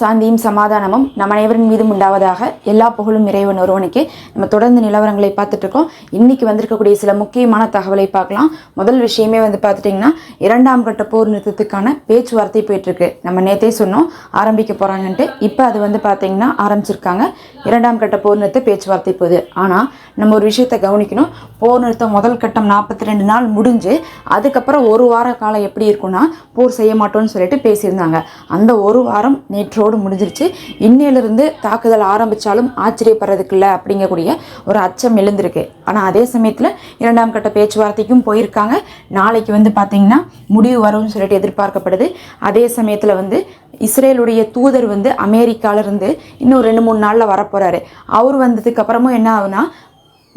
சாந்தியும் சமாதானமும் நம் அனைவரின் மீதும் உண்டாவதாக எல்லா புகழும் இறைவன் ஒருவனுக்கே. நம்ம தொடர்ந்து நிலவரங்களை பார்த்துட்டு இருக்கோம். இன்னைக்கு வந்திருக்கக்கூடிய சில முக்கியமான தகவலை பார்க்கலாம். முதல் விஷயமே வந்து பார்த்துட்டிங்கன்னா இரண்டாம் கட்ட போர் நிறுத்தத்துக்கான பேச்சுவார்த்தை போயிட்டுருக்கு. நம்ம நேத்தே சொன்னோம் ஆரம்பிக்க போகிறாங்கன்ட்டு இப்போ அது வந்து பார்த்தீங்கன்னா ஆரம்பிச்சிருக்காங்க. இரண்டாம் கட்ட போர் நிறுத்த பேச்சுவார்த்தை போகுது ஆனால் நம்ம ஒரு விஷயத்தை கவனிக்கணும். போர் நிறுத்தம் முதல் கட்டம் நாற்பத்தி ரெண்டு நாள் முடிஞ்சு அதுக்கப்புறம் ஒரு வார காலம் எப்படி இருக்கும்னா போர் செய்ய மாட்டோம்னு சொல்லிட்டு பேசியிருந்தாங்க. அந்த ஒரு வாரம் நேற்று இன்றோடு முடிஞ்சிருச்சு. இன்னையிலிருந்து தாக்குதல் ஆரம்பித்தாலும் ஆச்சரியப்படுறதுக்கு இல்லை அப்படிங்கக்கூடிய ஒரு அச்சம் எழுந்திருக்கு. ஆனால் அதே சமயத்தில் இரண்டாம் கட்ட பேச்சுவார்த்தைக்கும் போயிருக்காங்க. நாளைக்கு வந்து பார்த்திங்கன்னா முடிவு வரும்னு சொல்லிட்டு எதிர்பார்க்கப்படுது. அதே சமயத்தில் வந்து இஸ்ரேலுடைய தூதர் வந்து அமெரிக்கால இருந்து இன்னும் ரெண்டு மூணு நாளில் வரப்போகிறாரு அவர் வந்ததுக்கப்புறமும் என்ன ஆகுனா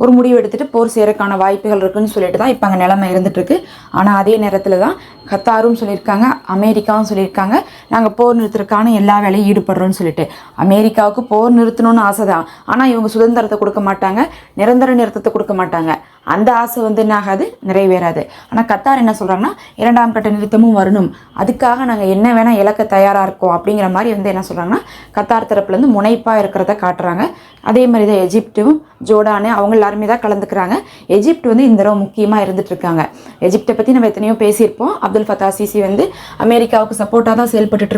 ஒரு முடிவு எடுத்துட்டு போர் செய்யறதுக்கான வாய்ப்புகள் இருக்குன்னு சொல்லிட்டு தான் இப்போ அங்கே நிலைமை இருந்துகிட்ருக்கு ஆனால் அதே நேரத்தில் தான் கத்தாரும் சொல்லியிருக்காங்க அமெரிக்காவும் சொல்லியிருக்காங்க நாங்கள் போர் நிறுத்துறதுக்கான எல்லா வேலையும் ஈடுபடுறோம்னு சொல்லிட்டு. அமெரிக்காவுக்கு போர் நிறுத்தணும்னு ஆசை தான். ஆனால் இவங்க சுதந்திரத்தை கொடுக்க மாட்டாங்க நிரந்தர நிறுத்தத்தை கொடுக்க மாட்டாங்க. அந்த ஆசை வந்து என்ன ஆகாது நிறைவேறாது. ஆனால் கத்தார் என்ன சொல்கிறாங்கன்னா இரண்டாம் கட்ட நிறுத்தமும் வரணும். அதுக்காக நாங்கள் என்ன வேணால் இழக்க தயாராக இருக்கோம் அப்படிங்கிற மாதிரி வந்து என்ன சொல்கிறாங்கன்னா கத்தார் தரப்புலேருந்து முனைப்பாக இருக்கிறத காட்டுறாங்க. அதே மாதிரி தான் எஜிப்டும் ஜோர்டானு அவங்க எல்லாருமே தான் கலந்துக்கிறாங்க. எஜிப்ட் வந்து இந்த தடவை முக்கியமாக இருந்துட்டு இருக்காங்க. எஜிப்டை பற்றி நம்ம எத்தனையோ பேசியிருப்போம். அப்துல் ஃபத்தா சிசி வந்து அமெரிக்காவுக்கு சப்போர்ட்டாக தான் செயல்பட்டுட்டு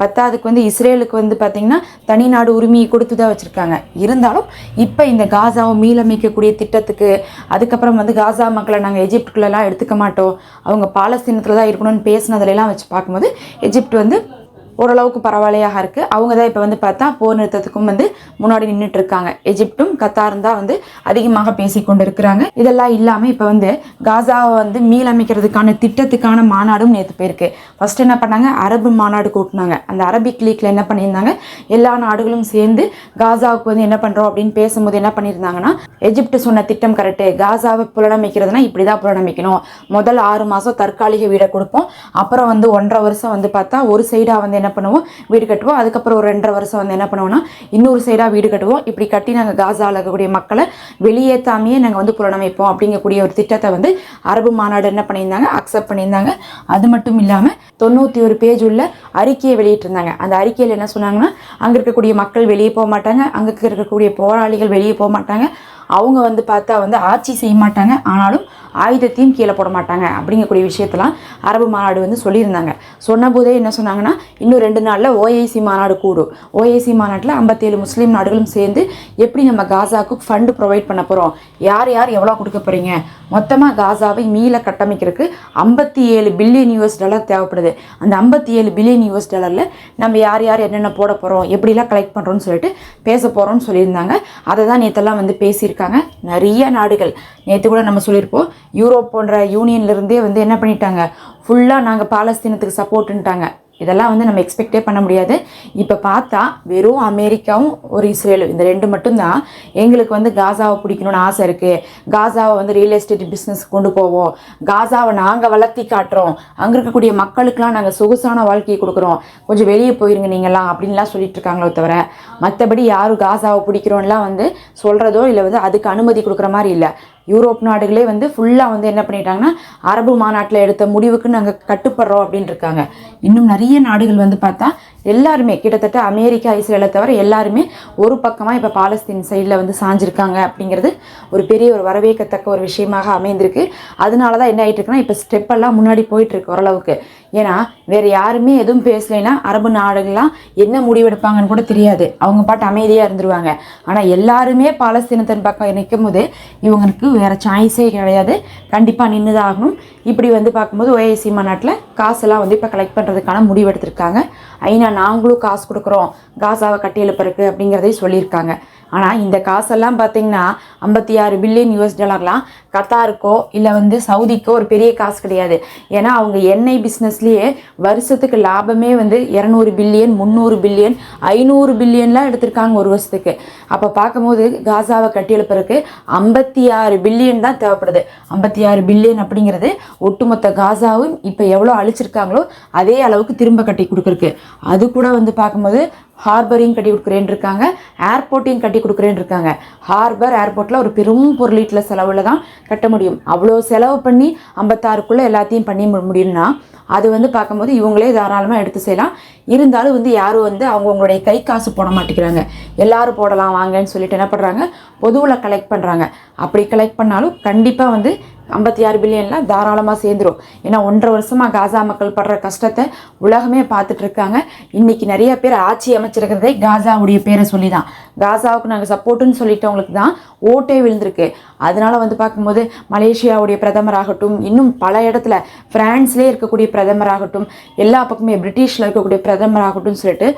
பத்தாவதுக்கு வந்து இஸ்ரேலுக்கு வந்து பார்த்திங்கன்னா தனி நாடு உரிமையை கொடுத்து தான் வச்சுருக்காங்க. இருந்தாலும் இப்போ இந்த காசாவை மீளமைக்கக்கூடிய திட்டத்துக்கு அதுக்கப்புறம் வந்து காசா மக்களை நாங்கள் எஜிப்டுக்குள்ளெல்லாம் எடுத்துக்க மாட்டோம். அவங்க பாலஸ்தீனத்தில் தான் இருக்கணும்னு பேசினதுலாம் வச்சு பார்க்கும்போது எஜிப்ட் வந்து ஓரளவுக்கு பரவாயில்லையாக இருக்குது அவங்க தான் இப்போ வந்து பார்த்தா போர் நிறுத்தத்துக்கும் வந்து முன்னாடி நின்றுட்டு இருக்காங்க எஜிப்டும் கத்தாரும் தான் வந்து அதிகமாக பேசி கொண்டு இருக்கிறாங்க இதெல்லாம் இல்லாமல் இப்போ வந்து காசாவை வந்து மீளமைக்கிறதுக்கான திட்டத்துக்கான மாநாடும் நேற்று போயிருக்கு. ஃபர்ஸ்ட் என்ன பண்ணாங்க? அரபு மாநாடு கூட்டினாங்க. அந்த அரபிக் லீக்ல என்ன பண்ணியிருந்தாங்க? எல்லா நாடுகளும் சேர்ந்து காசாவுக்கு வந்து என்ன பண்ணுறோம் அப்படின்னு பேசும்போது என்ன பண்ணியிருந்தாங்கன்னா எஜிப்ட் சொன்ன திட்டம் கரெக்டு காசாவை புலனமைக்கிறதுனா இப்படி தான் புலனமைக்கணும். முதல் ஆறு மாதம் தற்காலிக வீடை கொடுப்போம். அப்புறம் வந்து ஒன்றரை வருஷம் வந்து பார்த்தா ஒரு சைடாக வந்து என்ன பண்ணுவோம்? வீடு கட்டுவோம். அதுக்கப்புறம் ஒரு ரெண்டரை வருஷம் வந்து என்ன பண்ணுவோம்னா இன்னொரு சைடாக வீடு கட்டுவோம். இப்படி கட்டி நாங்கள் காசாவில் இருக்கக்கூடிய மக்களை வெளியேற்றாமையே நாங்கள் வந்து புலனமைப்போம் அப்படிங்கக்கூடிய ஒரு திட்டத்தை வந்து அரபு மாநாடு என்ன பண்ணியிருந்தாங்க? அக்செப்ட் பண்ணியிருந்தாங்க. அது மட்டும் இல்லாமல் தொண்ணூற்றி ஒரு பேஜ் உள்ள அறிக்கையை வெளியிட்டிருந்தாங்க. அந்த அறிக்கையில் என்ன சொன்னாங்கன்னா அங்கே இருக்கக்கூடிய மக்கள் வெளியே போக மாட்டாங்க. அங்கே இருக்கக்கூடிய போராளிகள் வெளியே போக மாட்டாங்க. அவங்க வந்து பார்த்தா வந்து ஆட்சி செய்ய மாட்டாங்க. ஆனாலும் ஆயுதத்தையும் கீழே போட மாட்டாங்க அப்படிங்கக்கூடிய விஷயத்தெல்லாம் அரபு மாநாடு வந்து சொல்லியிருந்தாங்க. சொன்னபோதே என்ன சொன்னாங்கன்னா இன்னும் ரெண்டு நாளில் ஓஐசி மாநாடு கூடும். ஓஐசி மாநாட்டில் ஐம்பத்தேழு முஸ்லீம் நாடுகளும் சேர்ந்து எப்படி நம்ம காசாவுக்கு ஃபண்டு ப்ரொவைட் பண்ண போகிறோம் யார் யார் எவ்வளோ கொடுக்க போகிறீங்க மொத்தமாக காசாவை மீள கட்டமைக்கிறதுக்கு ஐம்பத்தி ஏழு பில்லியன் யூஎஸ் டாலர் தேவைப்படுது. அந்த ஐம்பத்தி ஏழு பில்லியன் யூஎஸ் டாலரில் நம்ம யார் யார் என்னென்ன போட போகிறோம் எப்படிலாம் கலெக்ட் பண்ணுறோம்னு சொல்லிட்டு பேச போகிறோம்னு சொல்லியிருந்தாங்க. அதை தான் நேற்றெல்லாம் வந்து பேசியிருக்காங்க. நிறைய நாடுகள். நேற்று கூட நம்ம சொல்லியிருப்போம் யூரோப் போன்ற யூனியன்லேருந்தே வந்து என்ன பண்ணிட்டாங்க? ஃபுல்லாக நாங்கள் பாலஸ்தீனத்துக்கு சப்போர்ட்டுன்ட்டாங்க இதெல்லாம் வந்து நம்ம எக்ஸ்பெக்டே பண்ண முடியாது. இப்போ பார்த்தா வெறும் அமெரிக்காவும் ஒரு இஸ்ரேலும் இந்த ரெண்டு மட்டும்தான். எங்களுக்கு வந்து காசாவை பிடிக்கணும்னு ஆசை இருக்குது காசாவை வந்து ரியல் எஸ்டேட் பிஸ்னஸ் கொண்டு போவோம். காசாவை நாங்கள் வளர்த்தி காட்டுறோம். அங்கே இருக்கக்கூடிய மக்களுக்கெலாம் நாங்கள் சொகுசான வாழ்க்கையை கொடுக்குறோம். கொஞ்சம் வெளியே போயிருங்க நீங்களாம் அப்படின்லாம் சொல்லிட்டு இருக்காங்களோ தவிர மற்றபடி யாரும் காசாவை பிடிக்கிறோம்லாம் வந்து சொல்கிறதோ இல்லை வந்து அதுக்கு அனுமதி கொடுக்குற மாதிரி இல்லை. யூரோப் நாடுகளே வந்து ஃபுல்லாக வந்து என்ன பண்ணிட்டாங்கன்னா அரபு மாநாட்டில் எடுத்த முடிவுக்கு நாங்கள் கட்டுப்படுறோம் அப்படின்னு இருக்காங்க. இன்னும் நிறைய நாடுகள் வந்து பார்த்தா எல்லாருமே கிட்டத்தட்ட அமெரிக்கா இஸ்ரேலை தவிர எல்லாருமே ஒரு பக்கமாக இப்போ பாலஸ்தீன் சைடில் வந்து சாஞ்சிருக்காங்க அப்படிங்கிறது ஒரு பெரிய ஒரு வரவேற்கத்தக்க ஒரு விஷயமாக அமைந்திருக்கு. அதனால தான் என்ன ஆகிட்டு இருக்குன்னா இப்போ ஸ்டெப்பெல்லாம் முன்னாடி போயிட்டுருக்கு ஓரளவுக்கு. ஏன்னா வேறு யாருமே எதுவும் பேசலைன்னா அரபு நாடுகள்லாம் என்ன முடிவெடுப்பாங்கன்னு கூட தெரியாது. அவங்க பாட்டு அமைதியாக இருந்துருவாங்க. ஆனால் எல்லாருமே பாலஸ்தீனத்தின் பக்கம் நிற்கும் போது இவங்களுக்கு வேறு சாய்ஸே கிடையாது. கண்டிப்பாக நின்று தான் ஆகணும் இப்படி வந்து பார்க்கும்போது ஓஏசி மாநாட்டில் காசெல்லாம் வந்து இப்போ கலெக்ட் பண்ணுறதுக்கான முடிவெடுத்திருக்காங்க. ஐநா நாங்களும் காசு கொடுக்குறோம். காசாவை கட்டி எழுப்புறக்கு அப்படிங்கிறதையும் சொல்லியிருக்காங்க. ஆனால் இந்த காசெல்லாம் பார்த்தீங்கன்னா ஐம்பத்தி ஆறு பில்லியன் யூஎஸ் டாலர்லாம் கத்தாருக்கோ இல்லை வந்து சவுதிக்கோ ஒரு பெரிய காசு கிடையாது. ஏன்னா அவங்க எண்ணெய் பிஸ்னஸ்லேயே வருஷத்துக்கு லாபமே வந்து இரநூறு பில்லியன் முந்நூறு பில்லியன் ஐநூறு பில்லியன்லாம் எடுத்திருக்காங்க ஒரு வருஷத்துக்கு. அப்போ பார்க்கும்போது காசாவை கட்டியெழுப்புறதுக்கு ஐம்பத்தி ஆறு பில்லியன் தான் தேவைப்படுது. ஐம்பத்தி ஆறு பில்லியன் அப்படிங்கிறது ஒட்டுமொத்த காசாவும் இப்போ எவ்வளோ அழிச்சிருக்காங்களோ அதே அளவுக்கு திரும்ப கட்டி கொடுக்குறக்கு அது கூட வந்து பார்க்கும்போது ஹார்பரையும் கட்டி கொடுக்குறேன்னு இருக்காங்க ஏர்போர்ட்டையும் கட்டி கொடுக்குறேன்னு இருக்காங்க. ஹார்பர் ஏர்போர்ட்டில் ஒரு பெரும் பொருளீட்டில் செலவில் தான் கட்ட முடியும். அவ்வளோ செலவு பண்ணி ஐம்பத்தாறுக்குள்ளே எல்லாத்தையும் பண்ணி முடியும்னா அது வந்து பார்க்கும்போது இவங்களே தாராளமாக எடுத்து செய்யலாம். இருந்தாலும் வந்து யாரும் வந்து அவங்கவுங்களுடைய கை காசு போட மாட்டேங்கிறாங்க. எல்லாரும் போடலாம் வாங்கன்னு சொல்லிட்டு என்ன பண்ணுறாங்க பொதுவில் கலெக்ட் பண்ணுறாங்க அப்படி கலெக்ட் பண்ணாலும் கண்டிப்பாக வந்து ஐம்பத்தி ஆறு பில்லியன்லாம் தாராளமாக சேர்ந்துரும். ஏன்னா ஒன்றரை வருஷமாக காசா மக்கள் படுற கஷ்டத்தை உலகமே பார்த்துட்டு இருக்காங்க. இன்னைக்கு நிறைய பேர் ஆட்சி அமைச்சிருக்கிறதே காசாவுடைய பேரை சொல்லி தான் காசாவுக்கு நாங்கள் சப்போர்ட்டுன்னு சொல்லிட்டவங்களுக்கு தான் ஓட்டே விழுந்திருக்கு. அதனால் வந்து பார்க்கும்போது மலேசியாவுடைய பிரதமராகட்டும் இன்னும் பல இடத்துல ஃப்ரான்ஸ்லேயே இருக்கக்கூடிய பிரதமராகட்டும் எல்லா பக்கமே பிரிட்டிஷில் இருக்கக்கூடிய பிரதமராகட்டும் சொல்லிட்டு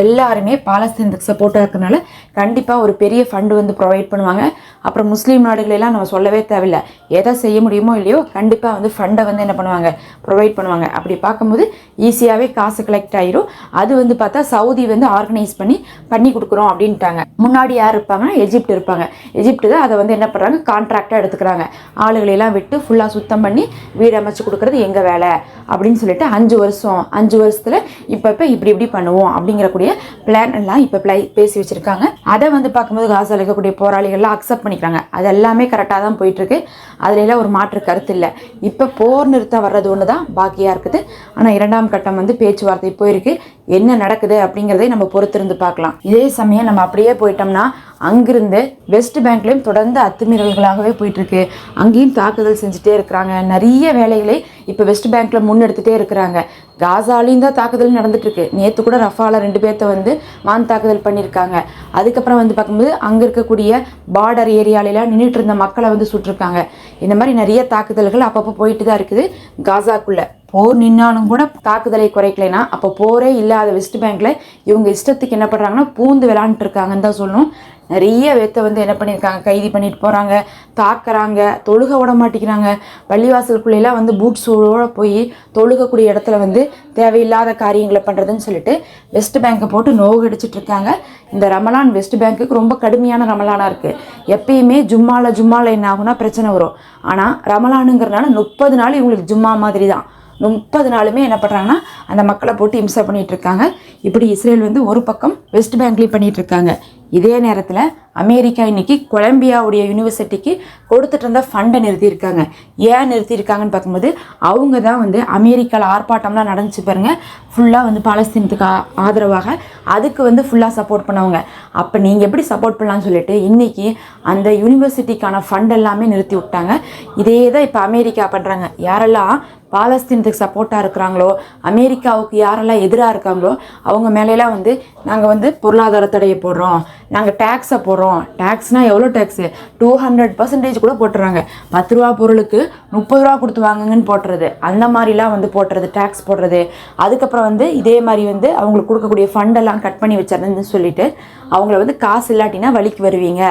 எல்லாருமே பாலஸ்தீனத்துக்கு சப்போர்ட்டாக இருக்கிறனால கண்டிப்பாக ஒரு பெரிய ஃபண்டு வந்து ப்ரொவைட் பண்ணுவாங்க. அப்புறம் முஸ்லீம் நாடுகளெல்லாம் நம்ம சொல்லவே தேவையில்லை. எதை செய்ய முடியுமோ இல்லையோ கண்டிப்பாக வந்து ஃபண்டை வந்து என்ன பண்ணுவாங்க? ப்ரொவைட் பண்ணுவாங்க. அப்படி பார்க்கும்போது ஈஸியாகவே காசு கலெக்ட் ஆயிரும். அது வந்து பார்த்தா சவுதி வந்து ஆர்கனைஸ் பண்ணி பண்ணி கொடுக்குறோம் அப்படின்ட்டாங்க. முன்னாடி யார் இருப்பாங்கன்னா எஜிப்ட் இருப்பாங்க. எஜிப்ட் தான் அதை வந்து என்ன பண்ணுறாங்க கான்ட்ராக்டாக எடுத்துக்கிறாங்க. ஆளுகளெல்லாம் விட்டு ஃபுல்லாக சுத்தம் பண்ணி வீடு அமைச்சு கொடுக்குறது எங்கள் வேலை? அப்படின்னு சொல்லிட்டு அஞ்சு வருஷம் அஞ்சு வருஷத்தில் இப்போ இப்போ இப்படி இப்படி பண்ணுவோம் அப்படிங்கிற இருக்கக்கூடிய பிளான் எல்லாம் இப்போ பிளை பேசி வச்சுருக்காங்க. அதை வந்து பார்க்கும்போது காசால இருக்கக்கூடிய போராளிகள்லாம் அக்செப்ட் பண்ணிக்கிறாங்க. அது எல்லாமே கரெக்டாக தான் போயிட்டுருக்கு. அதுல எல்லாம் ஒரு மாற்று கருத்து இல்லை. இப்போ போர் நிறுத்த வர்றது ஒன்று தான் பாக்கியாக இருக்குது. ஆனால் இரண்டாம் கட்டம் வந்து பேச்சுவார்த்தை போயிருக்கு. என்ன நடக்குது அப்படிங்கிறதே நம்ம பொறுத்திருந்து பார்க்கலாம். இதே சமயம் நம்ம அப்படியே போயிட்டோம்னா அங்கிருந்து வெஸ்ட் பேங்க்லேயும் தொடர்ந்து அத்துமீறல்களாகவே போயிட்டுருக்கு. அங்கேயும் தாக்குதல் செஞ்சுட்டே இருக்கிறாங்க. நிறைய வேலைகளை இப்போ வெஸ்ட் பேங்க்கில் முன்னெடுத்துட்டே இருக்கிறாங்க. காசாலையும் தான் தாக்குதல் நடந்துட்டுருக்கு. நேற்று கூட ரஃபால ரெண்டு பேர்த்த வந்து வான் தாக்குதல் பண்ணியிருக்காங்க. அதுக்கப்புறம் வந்து பார்க்கும்போது அங்கே இருக்கக்கூடிய பார்டர் ஏரியாலெலாம் நின்றுட்டு இருந்த மக்களை வந்து சுட்டிருக்காங்க. இந்த மாதிரி நிறைய தாக்குதல்கள் அப்பப்போ போயிட்டு தான் இருக்குது காசாக்குள்ளே. போர் நின்னாலும் கூட தாக்குதலை குறைக்கலைன்னா அப்போ போரே இல்லாத வெஸ்ட் பேங்க்ல இவங்க இஷ்டத்துக்கு என்ன பண்ணுறாங்கன்னா பூந்து விளாண்டுட்டு இருக்காங்கன்னு தான் சொல்லணும். நிறைய பேர்த்த வந்து என்ன பண்ணியிருக்காங்க கைது பண்ணிட்டு போகிறாங்க தாக்குறாங்க தொழுக விட மாட்டேங்கிறாங்க. பள்ளிவாசலுக்குள்ளெல்லாம் வந்து பூட்ஸோட போய் தொழுகக்கூடிய இடத்துல வந்து தேவையில்லாத காரியங்களை பண்ணுறதுன்னு சொல்லிட்டு வெஸ்ட் பேங்க்கை போட்டு நோகடிச்சிட்டு இருக்காங்க இந்த ரமலான் வெஸ்ட் பேங்க்குக்கு ரொம்ப கடுமையான ரமலானாக இருக்குது எப்பயுமே ஜும்மால ஜும்மாவில் என்ன ஆகுனா பிரச்சனை வரும். ஆனால் ரமலானுங்கிறனால முப்பது நாள் இவங்களுக்கு ஜும்மா மாதிரி தான். முப்பது நாளுமே என்ன பண்ணுறாங்கன்னா அந்த மக்களை போட்டு இம்சை பண்ணிட்டு இருக்காங்க. இப்படி இஸ்ரேல் வந்து ஒரு பக்கம் வெஸ்ட் பேங்க்லேயும் பண்ணிகிட்ருக்காங்க இருக்காங்க. இதே நேரத்தில் அமெரிக்கா இன்னைக்கு கொலம்பியாவுடைய யூனிவர்சிட்டிக்கு கொடுத்துட்டு இருந்த ஃபண்டை நிறுத்தியிருக்காங்க. ஏன் நிறுத்தியிருக்காங்கன்னு பார்க்கும்போது அவங்க தான் வந்து அமெரிக்காவில் ஆர்ப்பாட்டம்லாம் நடந்துச்சு பாருங்கள் ஃபுல்லாக வந்து பாலஸ்தீனத்துக்கு ஆதரவாக அதுக்கு வந்து ஃபுல்லாக சப்போர்ட் பண்ணவங்க. அப்போ நீங்கள் எப்படி சப்போர்ட் பண்ணலான்னு சொல்லிட்டு இன்றைக்கி அந்த யூனிவர்சிட்டிக்கான ஃபண்ட் எல்லாமே நிறுத்தி விட்டாங்க. இதே தான் இப்போ அமெரிக்கா பண்ணுறாங்க யாரெல்லாம் பாலஸ்தீனத்துக்கு சப்போர்ட்டாக இருக்கிறாங்களோ அமெரிக்காவுக்கு யாரெல்லாம் எதிராக இருக்காங்களோ அவங்க மேலெல்லாம் வந்து நாங்கள் வந்து பொருளாதார தடையை போடுறோம். நாங்கள் டேக்ஸை போடுறோம். டேக்ஸ்னால் எவ்வளோ டேக்ஸு டூ ஹண்ட்ரட் பர்சன்டேஜ் கூட போட்டுறாங்க. பத்து ரூபா பொருளுக்கு முப்பது ரூபா கொடுத்து வாங்குங்கன்னு போட்டுறது. அந்த மாதிரிலாம் வந்து போட்டுறது டேக்ஸ் போடுறது. அதுக்கப்புறம் வந்து இதே மாதிரி வந்து அவங்களுக்கு கொடுக்கக்கூடிய ஃபண்டெல்லாம் கட் பண்ணி வச்சிருந்தேன்னு சொல்லிட்டு அவங்கள வந்து காசு இல்லாட்டினா வழிக்கு வருவீங்க.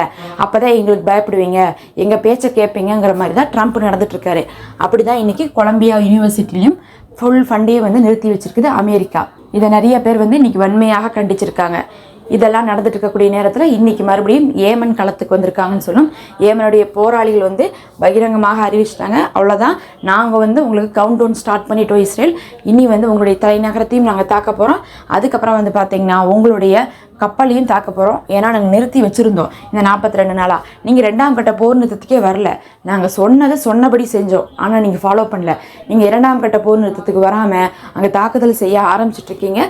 அப்போ தான் எங்களுக்கு பயப்படுவீங்க. எங்கள் பேச்சை கேட்பீங்கங்கிற மாதிரி தான் ட்ரம்ப் நடந்துகிட்ருக்காரு அப்படி தான் இன்னைக்கு கொலம்பியா யூனிவர்சிட்டிலையும் ஃபுல் ஃபண்டையே வந்து நிறுத்தி வச்சுருக்குது அமெரிக்கா. இதை நிறைய பேர் வந்து இன்றைக்கி வன்மையாக கண்டிச்சிருக்காங்க. இதெல்லாம் நடந்துட்டு இருக்கக்கூடிய நேரத்தில் இன்னைக்கு மறுபடியும் ஏமன் களத்துக்கு வந்திருக்காங்கன்னு சொல்லும். ஏமனுடைய போராளிகள் வந்து பகிரங்கமாக அறிவிச்சிட்டாங்க. அவ்வளோதான் நாங்கள் வந்து உங்களுக்கு கவுண்ட் டவுன் ஸ்டார்ட் பண்ணிட்டோம் இஸ்ரேல். இனி வந்து உங்களுடைய தலைநகரத்தையும் நாங்கள் தாக்க போகிறோம் அதுக்கப்புறம் வந்து பார்த்தீங்கன்னா உங்களுடைய கப்பலையும் தாக்க போகிறோம் ஏன்னா நாங்கள் நிறுத்தி வச்சுருந்தோம். இந்த நாற்பத்தி ரெண்டு நாளாக நீங்கள் ரெண்டாம் கட்ட போர் நிறுத்தத்துக்கே வரல. நாங்கள் சொன்னதை சொன்னபடி செஞ்சோம். ஆனால் நீங்கள் ஃபாலோ பண்ணல. நீங்கள் இரண்டாம் கட்ட போர் நிறுத்தத்துக்கு வராமல் அங்கே தாக்குதல் செய்ய ஆரம்பிச்சிட்ருக்கீங்க.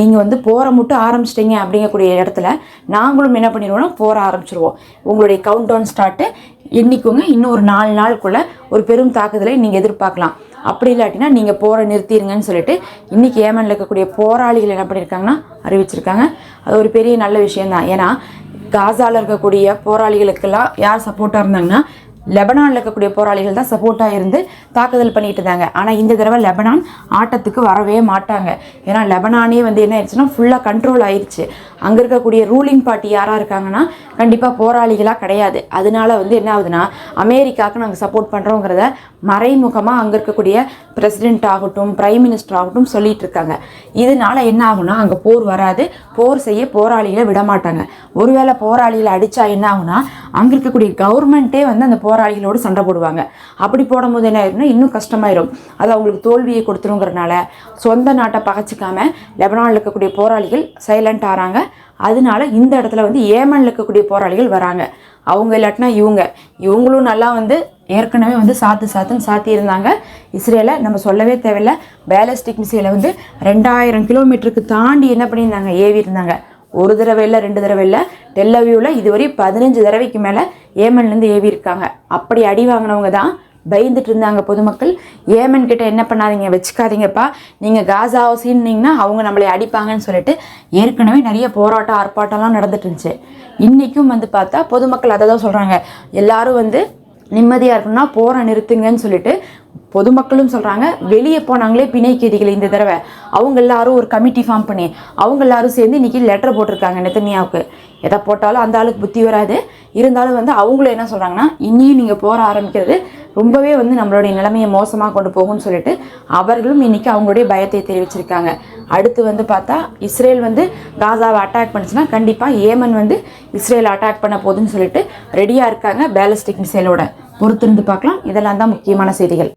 நீங்கள் வந்து போரை மட்டும் ஆரம்பிச்சிட்டிங்க அப்படிங்கக்கூடிய இடத்துல நாங்களும் என்ன பண்ணிடுவோம்னா போர ஆரம்பிச்சிருவோம். உங்களுடைய கவுண்ட் டவுன் ஸ்டார்ட்டு எண்ணிக்கோங்க இன்னும் ஒரு நாலு நாளுக்குள்ளே ஒரு பெரும் தாக்குதலை நீங்கள் எதிர்பார்க்கலாம். அப்படி இல்லாட்டினா நீங்கள் போற நிறுத்திடுங்கன்னு சொல்லிட்டு இன்னைக்கு ஏமனில் இருக்கக்கூடிய போராளிகள் என்ன பண்ணியிருக்காங்கன்னா அறிவிச்சிருக்காங்க. அது ஒரு பெரிய நல்ல விஷயம்தான். ஏன்னா காசாவில் இருக்கக்கூடிய போராளிகளுக்கெல்லாம் யார் சப்போர்ட்டாக இருந்தாங்கன்னா லெபனானில் இருக்கக்கூடிய போராளிகள் தான் சப்போர்ட்டாக இருந்து தாக்குதல் பண்ணிட்டு இருந்தாங்க ஆனால் இந்த தடவை லெபனான் ஆட்டத்துக்கு வரவே மாட்டாங்க. ஏன்னா லெபனானே வந்து என்ன ஆயிடுச்சுன்னா ஃபுல்லாக கண்ட்ரோல் ஆயிடுச்சு அங்கே இருக்கக்கூடிய ரூலிங் பார்ட்டி யாராக இருக்காங்கன்னா கண்டிப்பாக போராளிகளாக கிடையாது. அதனால வந்து என்ன ஆகுதுன்னா அமெரிக்காவுக்கு நாங்கள் சப்போர்ட் பண்ணுறோங்கிறத மறைமுகமாக அங்கே இருக்கக்கூடிய பிரசிடென்ட் ஆகட்டும் பிரைம் மினிஸ்டர் ஆகட்டும் சொல்லிட்டு இருக்காங்க. இதனால என்ன ஆகும்னா அங்கே போர் வராது. போர் செய்ய போராளிகளை விட மாட்டாங்க ஒருவேளை போராளிகளை அடித்தா என்ன ஆகும்னா அங்கே இருக்கக்கூடிய கவர்மெண்ட்டே வந்து அந்த போராளிகளோடு சண்டை போடுவாங்க. அப்படி போடும்போது என்ன ஆயிரும்னா இன்னும் கஷ்டமாயிரும். அது அவங்களுக்கு தோல்வியை கொடுத்துருங்கிறனால சொந்த நாட்டை பகச்சிக்காம லெபனானில் இருக்கக்கூடிய போராளிகள் சைலண்ட் ஆறாங்க. அதனால இந்த இடத்துல வந்து ஏமனில் இருக்கக்கூடிய போராளிகள் வராங்க. அவங்க இல்லாட்டினா இவங்க. இவங்களும் நல்லா வந்து ஏற்கனவே வந்து சாத்து சாத்துன்னு சாத்தியிருந்தாங்க. இஸ்ரேலை நம்ம சொல்லவே தேவையில்ல. பேலஸ்டிக் மிசைலை வந்து ரெண்டாயிரம் கிலோமீட்டருக்கு தாண்டி என்ன பண்ணியிருந்தாங்க? ஏவி இருந்தாங்க. ஒரு தடவை இல்லை ரெண்டு தடவை இல்லை டெல்லவியூவில் இதுவரை பதினஞ்சு தடவைக்கு மேலே ஏமன்லேருந்து ஏவி இருக்காங்க. அப்படி அடி வாங்கினவங்க தான் பயந்துட்டு இருந்தாங்க பொதுமக்கள். ஏமன் கிட்ட என்ன பண்ணாதீங்க வச்சுக்காதீங்கப்பா. நீங்கள் காசாவை சீனிங்கன்னா அவங்க நம்மளை அடிப்பாங்கன்னு சொல்லிட்டு ஏற்கனவே நிறைய போராட்டம் ஆர்ப்பாட்டம்லாம் நடந்துட்டு இருந்துச்சு. இன்றைக்கும் வந்து பார்த்தா பொதுமக்கள் அதை தான் சொல்கிறாங்க எல்லாரும் வந்து நிம்மதியாக இருக்கணும்னா போகிற நிறுத்துங்கன்னு சொல்லிட்டு பொதுமக்களும் சொல்கிறாங்க வெளியே போனாங்களே பிணை கைதிகள் இந்த தடவை. அவங்க எல்லாரும் ஒரு கமிட்டி ஃபார்ம் பண்ணி அவங்க எல்லாரும் சேர்ந்து இன்றைக்கி லெட்டர் போட்டிருக்காங்க நெத்தனியாவுக்கு. எதை போட்டாலும் அந்த ஆளுக்கு புத்தி வராது. இருந்தாலும் வந்து அவங்களும் என்ன சொல்கிறாங்கன்னா இனியும் நீங்கள் போகிற ஆரம்பிக்கிறது ரொம்பவே வந்து நம்மளுடைய நிலைமையை மோசமாக கொண்டு போகும்னு சொல்லிட்டு அவர்களும் இன்றைக்கி அவங்களுடைய பயத்தை தெரிவிச்சிருக்காங்க. அடுத்து வந்து பார்த்தா இஸ்ரேல் வந்து காசாவை அட்டாக் பண்ணுச்சுன்னா கண்டிப்பாக ஏமன் வந்து இஸ்ரேல் அட்டாக் பண்ண போகுதுன்னு சொல்லிட்டு ரெடியாக இருக்காங்க பேலஸ்டிக் மிசைலோட பொறுத்திருந்து பார்க்கலாம். இதெல்லாம் தான் முக்கியமான செய்திகள்.